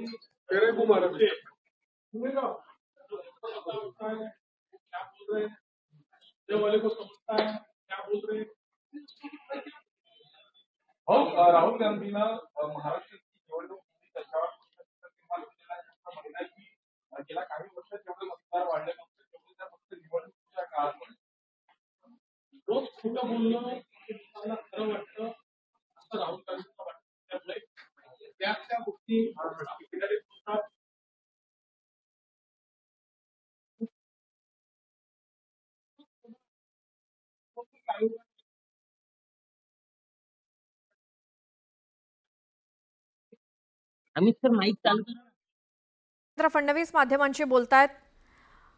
हैं है हैं हो अ, राहुल गांधीनं महाराष्ट्राची निवडणूक ही त्याच्यावर की गेल्या काही वर्षात जेवढे मतदार वाढले नव्हते तेवढे त्या फक्त निवडणुकीच्या काळात. रोज खोटं बोलणं हे लोकांना खरं वाटतं असं राहुल गांधींना वाटतं त्यामुळे त्या त्या गोष्टी अमित सर माईक चालू देवेंद्र फडणवीस माध्यमांशी बोलतायत.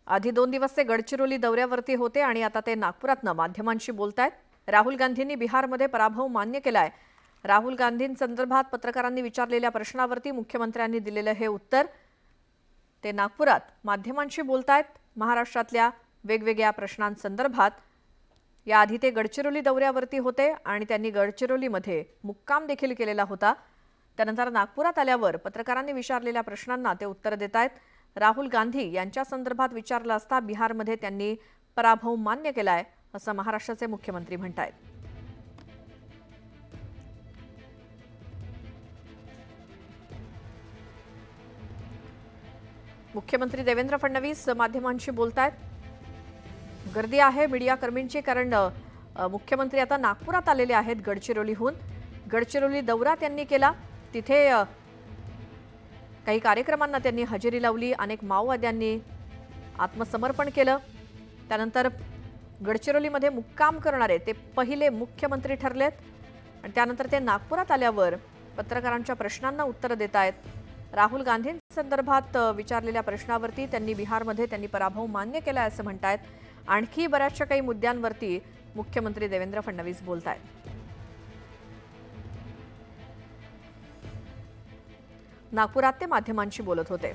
आधी दोन दिवस ते गडचिरोली दौऱ्यावरती होते आणि आता ते नागपुरातनं माध्यमांशी बोलतायत. राहुल गांधींनी बिहारमध्ये पराभव मान्य केलाय. राहुल गांधींसंदर्भात पत्रकारांनी विचारलेल्या प्रश्नावरती मुख्यमंत्र्यांनी दिलेलं हे उत्तर. ते नागपुरात माध्यमांशी बोलतायत. महाराष्ट्रातल्या वेगवेगळ्या प्रश्नांसंदर्भात याआधी ते गडचिरोली दौऱ्यावरती होते आणि त्यांनी गडचिरोलीमध्ये मुक्काम देखील केलेला होता. त्यानंतर नागपुरात आल्यावर पत्रकारांनी विचारलेल्या प्रश्नांना ते उत्तर देत आहेत. राहुल गांधी यांच्या संदर्भात विचारलं असता बिहारमध्ये त्यांनी पराभव मान्य केलाय असं महाराष्ट्राचे मुख्यमंत्री म्हणतायत. मुख्यमंत्री देवेंद्र फडणवीस माध्यमांशी बोलतायत. गर्दी आहे मीडियाकर्मींची कारण मुख्यमंत्री आता नागपुरात आलेले आहेत गडचिरोलीहून. गडचिरोली दौरा त्यांनी केला. तिथे काही कार्यक्रमांना त्यांनी हजेरी लावली. अनेक माओवाद्यांनी आत्मसमर्पण केलं. त्यानंतर गडचिरोलीमध्ये मुक्काम करणारे ते पहिले मुख्यमंत्री ठरलेत. आणि त्यानंतर ते नागपुरात आल्यावर पत्रकारांच्या प्रश्नांना उत्तरं देत आहेत. राहुल गांधींसंदर्भात विचारलेल्या प्रश्नावरती त्यांनी बिहारमध्ये त्यांनी पराभव मान्य केला असं म्हणतायत. आणखी बऱ्याचशा काही मुद्द्यांवरती मुख्यमंत्री देवेंद्र फडणवीस बोलत आहेत नागपुरात ते माध्यमांशी बोलत होते.